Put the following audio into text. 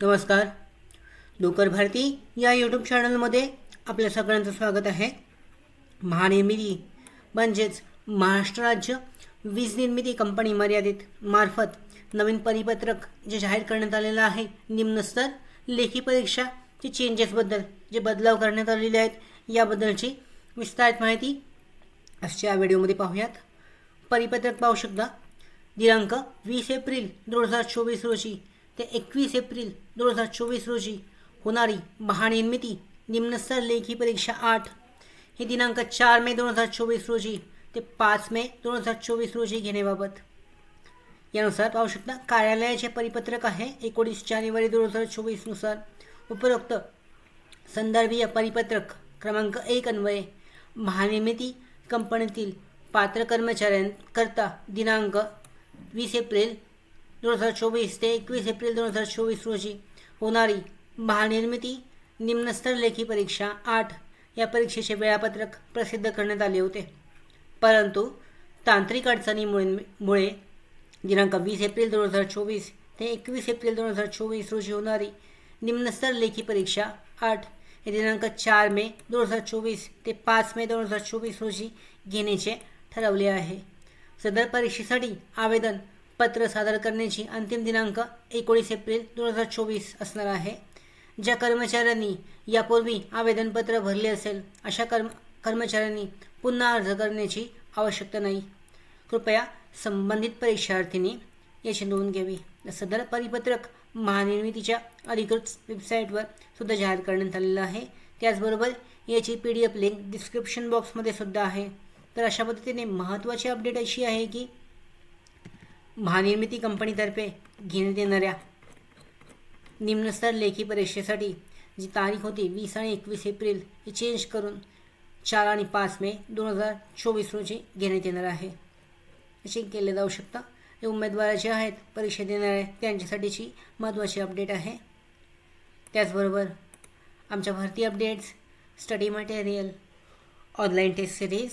नमस्कार. लोकर भारती या यूट्यूब चॅनलमध्ये आपल्या सगळ्यांचं स्वागत आहे. महानिर्मिती म्हणजेच महाराष्ट्र राज्य वीज निर्मिती कंपनी मर्यादित मार्फत नवीन परिपत्रक जे जाहीर करण्यात आलेलं आहे निम्नस्तर लेखी परीक्षाचे चेंजेसबद्दल जे बदलाव करण्यात आलेले आहेत याबद्दलची विस्तारित माहिती आजच्या व्हिडिओमध्ये पाहूयात. परिपत्रक पाहू शकता. दिनांक वीस एप्रिल दोन हजार चोवीस रोजी ते एकवीस एप्रिल दोन हजार चोवीस रोजी होणारी महानिर्मिती निम्नस्तर लेखी परीक्षा आठ. हे दिनांक चार मे दोन हजार चोवीस रोजी ते पाच मे दोन हजार चोवीस रोजी घेण्याबाबत. यानुसार पाहू शकता कार्यालयाचे परिपत्रक आहे एकोणीस जानेवारी दोन हजार चोवीसनुसार उपरोक्त संदर्भीय परिपत्रक क्रमांक एक अन्वये महानिर्मिती कंपनीतील पात्र कर्मचाऱ्यांकरता दिनांक वीस एप्रिल दोन हजार चोवीस ते एकवीस एप्रिल दोन हजार चोवीस रोजी होणारी महानिर्मिती निम्नस्तर लेखी परीक्षा आठ या परीक्षेचे वेळापत्रक प्रसिद्ध करण्यात आले होते. परंतु तांत्रिक अडचणीमुळे मुळे दिनांक वीस एप्रिल दोन हजार चोवीस ते एकवीस एप्रिल दोन हजार चोवीस रोजी होणारी निम्नस्तर लेखी परीक्षा आठ हे दिनांक चार मे दोन हजार चोवीस ते पाच मे दोन हजार चोवीस रोजी घेण्याचे ठरवले आहे. सदर परीक्षेसाठी आवेदन पत्र सादर करण्याची अंतिम दिनांक एकोणीस एप्रिल दोन हजार चोवीस असणार आहे. ज्या कर्मचाऱ्यांनी यापूर्वी आवेदनपत्र भरले असेल अशा कर्म कर्मचाऱ्यांनी पुन्हा अर्ज करण्याची आवश्यकता नाही. कृपया संबंधित परीक्षार्थींनी याची नोंद घ्यावी. सदर परिपत्रक महानिर्मितीच्या अधिकृत वेबसाईटवर सुद्धा जाहीर करण्यात आलेलं आहे. त्याचबरोबर याची P D F link description बॉक्समध्ये सुद्धा आहे. तर अशा पद्धतीने महत्त्वाची अपडेट अशी आहे की महानिर्मिती कंपनीतर्फे घेण्यात येणाऱ्या निम्नस्तर लेखी परीक्षेसाठी जी तारीख होती वीस आणि एकवीस एप्रिल ही चेंज करून चार आणि पाच मे दोन हजार चोवीस रोजी घेण्यात येणार आहे. असे केले जाऊ शकता. हे उमेदवार जे आहेत परीक्षा देणारे त्यांच्यासाठीची महत्त्वाची अपडेट आहे. त्याचबरोबर आमच्या भरती updates study material online test series